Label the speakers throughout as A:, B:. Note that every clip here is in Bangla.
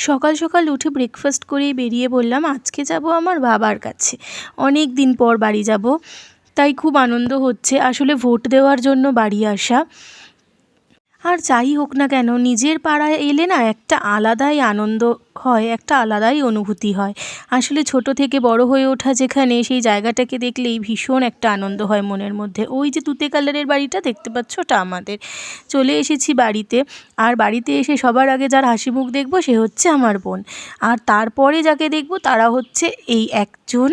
A: সকাল সকাল উঠে ব্রেকফাস্ট করে বেরিয়ে বললাম, আজকে যাব আমার বাবার কাছে। অনেক দিন পর বাড়ি যাব। তাই খুব আনন্দ হচ্ছে। আসলে ভোট দেওয়ার জন্য বাড়ি আসা। আর যাই হোক না কেন, নিজের পাড়ায় এলে না একটা আলাদাই আনন্দ হয়, একটা আলাদাই অনুভূতি হয়। আসলে ছোট থেকে বড় হয়ে ওঠা যেখানে, সেই জায়গাটাকে দেখলেই ভীষণ একটা আনন্দ হয় মনের মধ্যে। ওই যে তুতে কালারের বাড়িটা দেখতে পাচ্ছ ওটা আমাদের। চলে এসেছি বাড়িতে, আর বাড়িতে এসে সবার আগে যার হাসি মুখ দেখব সে হচ্ছে আমার বোন। আর তারপরে যাকে দেখব তারা হচ্ছে এই একজন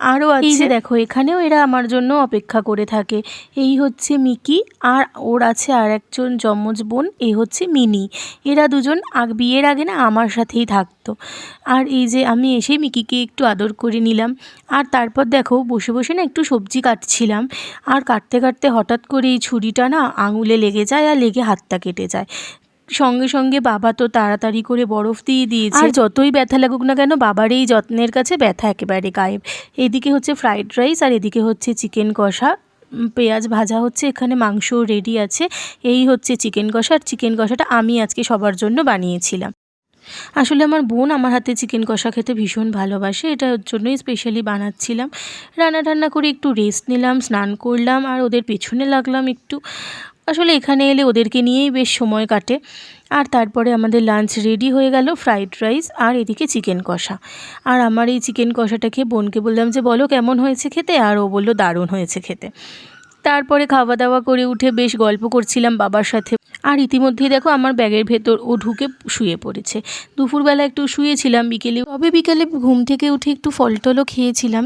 A: আরও এই যে দেখো এখানেও এরা আমার জন্য অপেক্ষা করে থাকে। এই হচ্ছে মিকি আর ওর আছে আর একজন যমজ বোন এই হচ্ছে মিনি। এরা দুজন আগ বিয়ের আগে না আমার সাথেই থাকতো। আর এই যে আমি এসেই মিকিকে একটু আদর করে নিলাম। আর তারপর দেখো বসে বসে না একটু সবজি কাটছিলাম। আর কাটতে কাটতে হঠাৎ করে এই ছুরিটা না আঙুলে লেগে যায় আর লেগে হাতটা কেটে যায়। সঙ্গে সঙ্গে বাবা তো তাড়াতাড়ি করে বরফ দিয়ে দিয়েছে। আর যতই ব্যথা লাগুক না কেন বাবার এই যত্নের কাছে ব্যথা একেবারে গায়েব। এদিকে হচ্ছে ফ্রাইড রাইস আর এদিকে হচ্ছে চিকেন কষা। পেঁয়াজ ভাজা হচ্ছে এখানে মাংস রেডি আছে। এই হচ্ছে চিকেন কষা আর চিকেন কষাটা আমি আজকে সবার জন্য বানিয়েছিলাম। আসলে আমার বোন আমার হাতে চিকেন কষা খেতে ভীষণ ভালোবাসে এটার জন্যই স্পেশালি বানাচ্ছিলাম। রান্না টান্না করে একটু রেস্ট নিলাম স্নান করলাম আর ওদের পেছনে লাগলাম একটু। আসলে এখানে এলে ওদেরকে নিয়েই বেশ সময় কাটে। আর তারপরে আমাদের লাঞ্চ রেডি হয়ে গেল ফ্রাইড রাইস আর এদিকে চিকেন কষা। আর আমার এই চিকেন কষাটা খেয়ে বোনকে বললাম যে, বলো কেমন হয়েছে খেতে? আর ও বলল, দারুণ হয়েছে খেতে। তারপরে খাওয়া দাওয়া করে উঠে বেশ গল্প করছিলাম বাবার সাথে। আর ইতিমধ্যেই দেখো আমার ব্যাগের ভেতর ও ঢুকে শুয়ে পড়েছে। দুপুরবেলা একটু শুয়েছিলাম বিকেলে। তবে বিকেলে ঘুম থেকে উঠে একটু ফল টলও খেয়েছিলাম।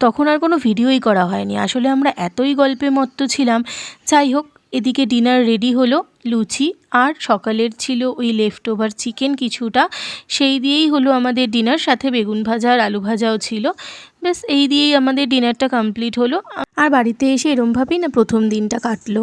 A: তখন আর কোনো ভিডিওই করা হয়নি। আসলে আমরা এতই গল্পে মত্ত ছিলাম। যাই হোক এদিকে ডিনার রেডি হলো, লুচি আর সকালের ছিল ওই লেফট ওভার চিকেন কিছুটা। সেই দিয়েই হলো আমাদের ডিনার সাথে বেগুন ভাজা আর আলু ভাজাও ছিল। ব্যাস, এই দিয়েই আমাদের ডিনারটা কমপ্লিট হলো। আর বাড়িতে এসে এরমভাবেই না প্রথম দিনটা কাটলো।